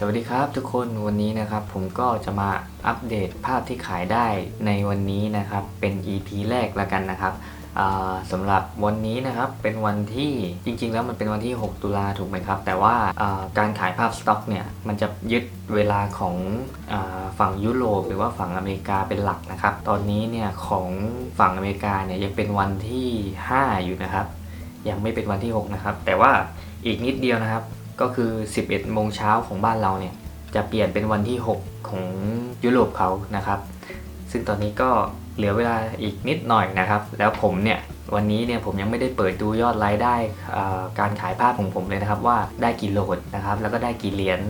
สวัสดีครับทุกคนวันนี้นะครับผมก็จะมาอัปเดตภาพที่ขายได้ในวันนี้นะครับเป็น EP แรกแล้วกันนะครับสำหรับวันนี้นะครับเป็นวันที่จริง ๆ แล้วมันเป็นวันที่ 6 ตุลาถูกไหมครับ แต่ว่าการขายภาพสต็อกเนี่ยมันจะยึดเวลาของอฝั่งยุโรปหรือว่าฝั่งอเมริกาเป็นหลักนะครับ ตอนนี้เนี่ยของฝั่งอเมริกาเนี่ยยังเป็นวันที่ 5 อยู่นะครับ ยังไม่เป็นวันที่ 6 นะครับ แต่ว่าอีกนิดเดียวนะครับ ก็คือ 11โมงเช้าของบ้านเราเนี่ยจะเปลี่ยนเป็นวันที่ 6 ของยุโรปเขานะครับ ซึ่งตอนนี้ก็เหลือเวลาอีกนิดหน่อยนะครับ แล้วผมเนี่ยวันนี้เนี่ยผมยังไม่ได้เปิดดูยอดรายได้การขายภาพของผมเลยนะครับ ว่าได้กี่โหลดนะครับ แล้วก็ได้กี่เหรียญ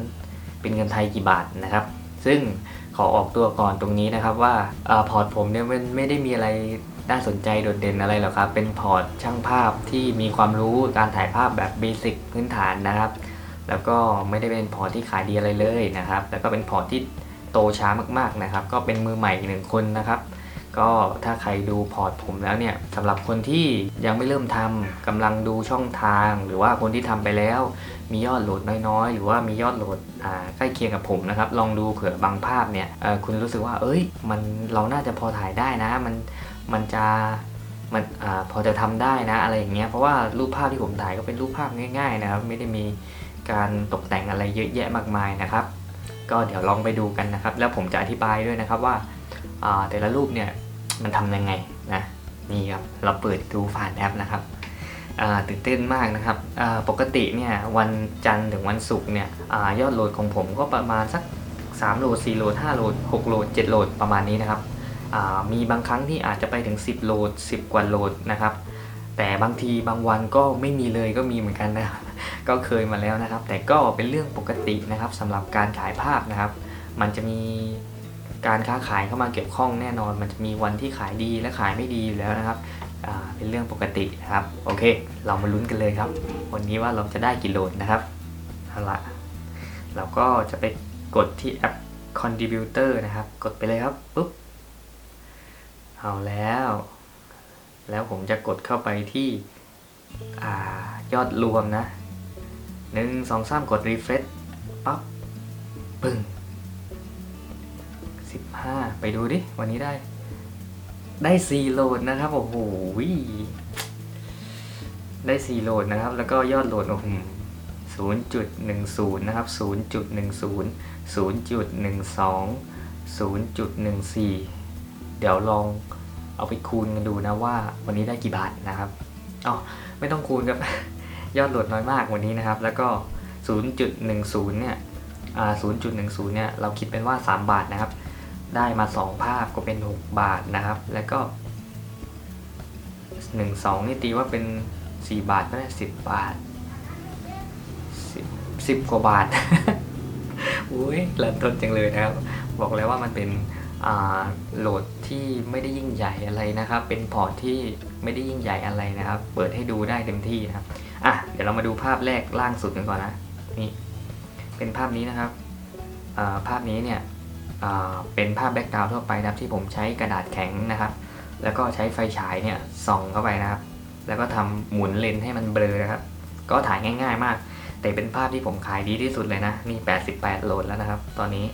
เป็นเงินไทยกี่บาทนะครับ ซึ่งขอออกตัวก่อนตรงนี้นะครับว่าอาพอร์ตผมเนี่ยมันไม่ได้มีอะไรน่าสนใจโดดเด่นอะไรหรอกครับ เป็นพอร์ตช่างภาพที่มีความรู้การถ่ายภาพแบบเบสิกพื้นฐานนะครับ แล้วก็ไม่ได้เป็นพอร์ตที่ขายดีอะไรเลยนะครับ แล้วก็เป็นพอร์ตที่โตช้ามากๆนะครับ ก็เป็นมือใหม่อีกหนึ่งคนนะครับ ก็ถ้าใครดูพอร์ตผมแล้วเนี่ยสำหรับคนที่ยังไม่เริ่มทำกำลังดูช่องทาง หรือว่าคนที่ทำไปแล้ว มียอดโหลดน้อยๆ หรือว่ามียอดโหลดใกล้เคียงกับผมนะครับ ลองดูเผื่อบางภาพเนี่ยคุณรู้สึกว่า เอ้ย มันเราน่าจะพอถ่ายได้นะ มันมันจะมันอพอจะทำได้นะอะไรอย่างเงี้ยเพราะว่ารูปภาพที่ผมถ่ายก็เป็นรูปภาพง่าย ๆ นะครับ ไม่ได้มี การตกแต่งอะไรเยอะแยะมากมายนะครับ ก็เดี๋ยวลองไปดูกันนะครับ แล้วผมจะอธิบายด้วยนะครับว่าแต่ละรูปเนี่ยมันทำยังไงนะนี่ครับเราเปิดดูผ่านแอปนะครับตื่นเต้นมากนะครับปกติเนี่ยวันจันทร์ถึงวันศุกร์เนี่ยอยอดโหลดของผมก็ประมาณสัก3โหลด4โหลด5โหลด6โหลด7โหลดประมาณนี้นะครับมีบางครั้งที่อาจจะไปถึง 10โหลด10 กว่าโหลดนะครับ แต่บางทีบางวันก็ไม่มีเลยก็มีเหมือนกันนะครับก็เคยมาแล้วนะครับ แต่ก็เป็นเรื่องปกตินะครับสำหรับการขายภาพนะครับ มันจะมีการค้าขายเข้ามาเกี่ยวข้องแน่นอน มันจะมีวันที่ขายดีและขายไม่ดีอยู่แล้วนะครับเป็นเรื่องปกตินะครับ โอเค เรามาลุ้นกันเลยครับ วันนี้ว่าเราจะได้กี่โหลดนะครับเอาละเราก็จะไปกดที่แอป Contributor นะครับ กดไปเลยครับปุ๊บเอาแล้ว แล้วผมจะกดเข้าไปที่ยอดรวมนะหนึ่งสองสามกด refresh ปั๊บปึ้งสิบห้าไปดูดิ วันนี้ได้ ได้สี่โหลดนะครับ โอ้โหได้สี่โหลดนะครับ แล้วก็ยอดโหลดโอ้โหศูนย์จุดหนึ่งศูนย์นะครับศูนย์จุดหนึ่งศูนย์ศูนย์จุดหนึ่งสองศูนย์จุดหนึ่งสี่เดี๋ยวลอง เอาไปคูณกันดูนะว่าวันนี้ได้กี่บาทนะครับอ๋อไม่ต้องคูณครับยอดโหลดน้อยมากวันนี้นะครับ แล้วก็ 0.10 เนี่ยอ่า0.10 เนี่ย เราคิดเป็นว่า 3 บาทนะครับ ได้มา 2 ภาพก็เป็น 6 บาทนะครับ แล้วก็ 1 2 นี่ตีว่าเป็น 4 บาทก็ได้ 10 บาท 10 10 กว่าบาท อุ้ยเริ่มต้นจังเลยนะครับ บอกแล้วว่ามันเป็น โหลดที่ไม่ได้ยิ่งใหญ่อะไรนะครับ เป็นพอร์ตที่ไม่ได้ยิ่งใหญ่อะไรนะครับ เปิดให้ดูได้เต็มที่นะครับอะเดี๋ยวเรามาดูภาพแรกล่างสุดกันก่อนนะนี่เป็นภาพนี้นะครับภาพนี้เนี่ยเป็นภาพแบ็กกราวด์ทั่วไปนะครับที่ผมใช้กระดาษแข็งนะครับ แล้วก็ใช้ไฟฉายเนี่ยส่องเข้าไปนะครับ แล้วก็ทำหมุนเลนส์ให้มันเบลอนะครับ ก็ถ่ายง่าย ๆ มาก แต่เป็นภาพที่ผมขายดีที่สุดเลยนะนี่ 88 โหลดแล้วนะครับ ตอนนี้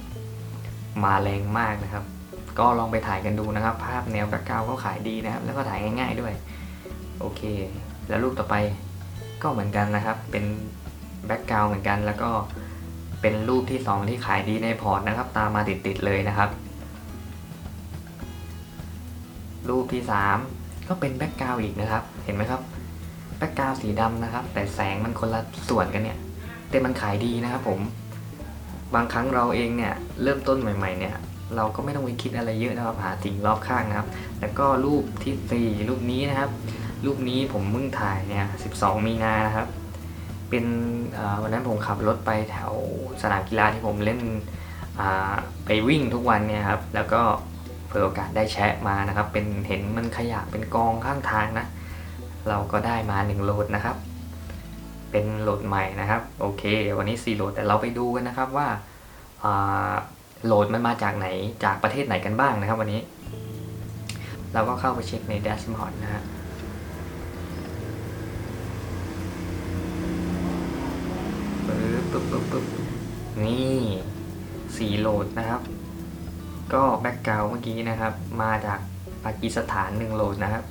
มาแรงมากนะครับ ก็ลองไปถ่ายกันดูนะครับ ภาพแนวแบ็กกราวด์ก็ขายดีนะครับ แล้วก็ถ่ายง่าย ๆด้วย โอเค แล้วรูปต่อไปก็เหมือนกันนะครับ เป็นแบ็กกราวด์เหมือนกัน แล้วก็เป็นรูปที่สองที่ขายดีในพอร์ตนะครับ ตามมาติดๆเลยนะครับ รูปที่ 3 ก็เป็นแบ็กกราวด์อีกนะครับ เห็นไหมครับแบ็กกราวด์สีดำนะครับ แต่แสงมันคนละส่วนกันเนี่ย แต่มันขายดีนะครับผม บางครั้งเราเองเนี่ยเริ่มต้นใหม่ ๆเนี่ย เราก็ไม่ต้องไปคิดอะไรเยอะนะครับหาสิ่งรอบข้างนะครับ แล้วก็รูปที่ 4 รูปนี้นะครับ รูปนี้ผมเพิ่งถ่ายเนี่ย 12 มีนานะครับ เป็นวันนั้นผมขับรถไปแถวสนามกีฬาที่ผมเล่นไปวิ่งทุกวันเนี่ยครับ แล้วก็เผื่อโอกาสได้แชะมานะครับ เป็นเห็นมันขยะเป็นกองข้างทางนะ เราก็ได้มา1โหลดนะครับ เป็นโหลดใหม่นะครับ โอเค วันนี้4โหลดแต่เราไปดูกันนะครับว่า โหลดมันมาจากไหนจากประเทศไหนกันบ้างนะครับ วันนี้ เราก็เข้าไปเช็คในแดชบอร์ดนะฮะปึ๊บปึ๊บปึ๊บปึ๊บนี่สีโหลดนะครับ ก็แบ็กกราวเมื่อกี้นะครับ มาจากปากีสถานหนึ่งโหลดนะครับ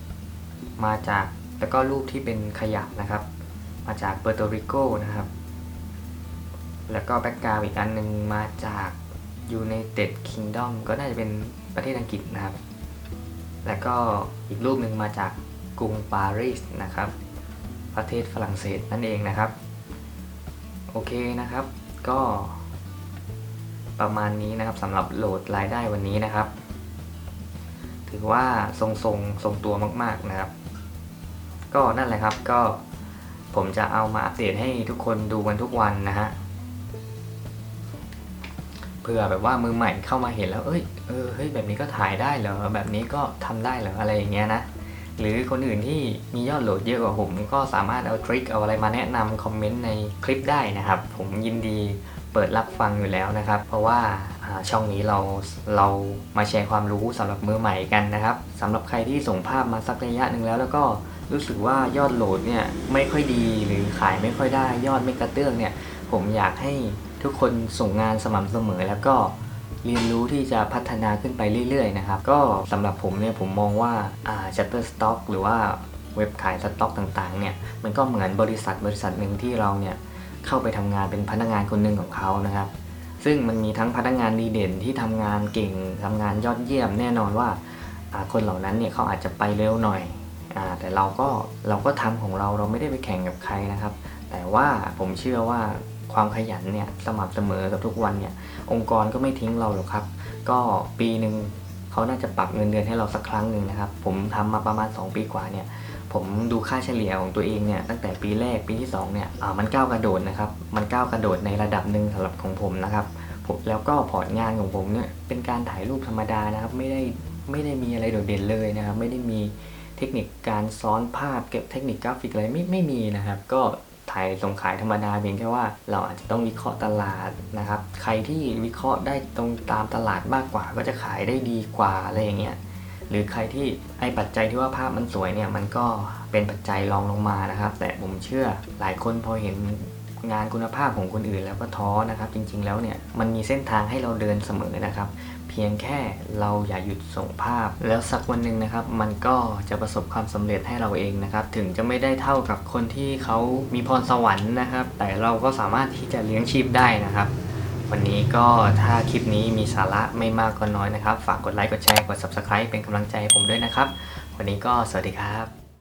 มาจากแล้วก็รูปที่เป็นขยะนะครับ มาจากเปอร์โตริโกนะครับ แล้วก็แบ็กกราวอีกอันหนึ่งมาจาก United Kingdom ก็น่าจะเป็นประเทศอังกฤษนะครับ แล้วก็อีกรูปหนึ่งมาจากกรุงปารีสนะครับ ประเทศฝรั่งเศสนั่นเองนะครับ โอเคนะครับ ก็ประมาณนี้นะครับสำหรับโหลดรายได้วันนี้นะครับ ถือว่าทรงทรงทรงตัวมากๆนะครับ ก็นั่นแหละครับก็ผมจะเอามาอัปเดตให้ทุกคนดูกันทุกวันนะฮะ เผื่อแบบว่ามือใหม่เข้ามาเห็นแล้ว เอ้ย เออ เฮ้ย แบบนี้ก็ถ่ายได้เหรอ แบบนี้ก็ทำได้เหรอ อะไรอย่างเงี้ยนะ หรือคนอื่นที่มียอดโหลดเยอะกว่าผม ก็สามารถเอาทริคเอาอะไรมาแนะนำคอมเมนต์ในคลิปได้นะครับ ผมยินดีเปิดรับฟังอยู่แล้วนะครับ เพราะว่าช่องนี้เราเรามาแชร์ความรู้สำหรับมือใหม่กันนะครับสำหรับใครที่ส่งภาพมาสักระยะหนึ่งแล้ว แล้วก็รู้สึกว่ายอดโหลดเนี่ยไม่ค่อยดีหรือขายไม่ค่อยได้ยอดไม่กระเตื้องเนี่ย ผมอยากให้ ทุกคนส่งงานสม่ำเสมอ แล้วก็เรียนรู้ที่จะพัฒนาขึ้นไปเรื่อยๆนะครับ ก็สำหรับผมเนี่ยผมมองว่าอ่า Shutterstock หรือว่าเว็บขายสต็อกต่างๆเนี่ยมันก็เหมือนบริษัทบริษัทหนึ่งที่เราเนี่ยเข้าไปทำงานเป็นพนักงานคนหนึ่งของเขานะครับ ซึ่งมันมีทั้งพนักงานดีเด่นที่ทำงานเก่งทำงานยอดเยี่ยมแน่นอนว่าอ่าคนเหล่านั้นเนี่ยเขาอาจจะไปเร็วหน่อยอาแต่เราก็เราก็ทำของเราเราไม่ได้ไปแข่งกับใครนะครับ แต่ว่าผมเชื่อว่า ความขยันเนี่ยสม่ำเสมอกับทุกวันเนี่ยองค์กรก็ไม่ทิ้งเราหรอกครับ ก็ปีหนึ่งเขาน่าจะปรับเงินเดือนให้เราสักครั้งหนึ่งนะครับ ผมทำมาประมาณ 2 ปีกว่าเนี่ยผมดูค่าเฉลี่ยของตัวเองเนี่ยตั้งแต่ปีแรกปีที่2เนี่ยมันก้าวกระโดดนะครับ มันก้าวกระโดดในระดับหนึ่งสำหรับของผมนะครับแล้วก็พอร์ตงานของผมเนี่ยเป็นการถ่ายรูปธรรมดานะครับ ไม่ได้ไม่ได้มีอะไรโดดเด่นเลยนะครับ ไม่ได้มีเทคนิคการซ้อนภาพเก็บเทคนิคกราฟิกอะไรไม่ไม่มีนะครับ ก็ ถ่ายส่งขายธรรมดาเพียงแค่ว่าเราอาจจะต้องวิเคราะห์ตลาดนะครับ ใครที่วิเคราะห์ได้ตรงตามตลาดมากกว่า ก็จะขายได้ดีกว่าอะไรอย่างเงี้ยหรือใครที่ไอปัจจัยที่ว่าภาพมันสวยเนี่ยมันก็เป็นปัจจัยรองลงมานะครับ แต่ผมเชื่อหลายคนพอเห็นงานคุณภาพของคนอื่นแล้วก็ท้อนะครับ จริงๆแล้วเนี่ยมันมีเส้นทางให้เราเดินเสมอนะครับ พียงแค่เราอย่าหยุดส่งภาพ แล้วสักวันหนึ่งนะครับมันก็จะประสบความสำเร็จให้เราเองนะครับถึงจะไม่ได้เท่ากับคนที่เขามีพรสวรรค์นะครับ แต่เราก็สามารถที่จะเลี้ยงชีพได้นะครับ วันนี้ก็ถ้าคลิปนี้มีสาระไม่มากก็น้อยนะครับ ฝากกดไลค์กดแชร์กด subscribe เป็นกำลังใจให้ผมด้วยนะครับ วันนี้ก็สวัสดีครับ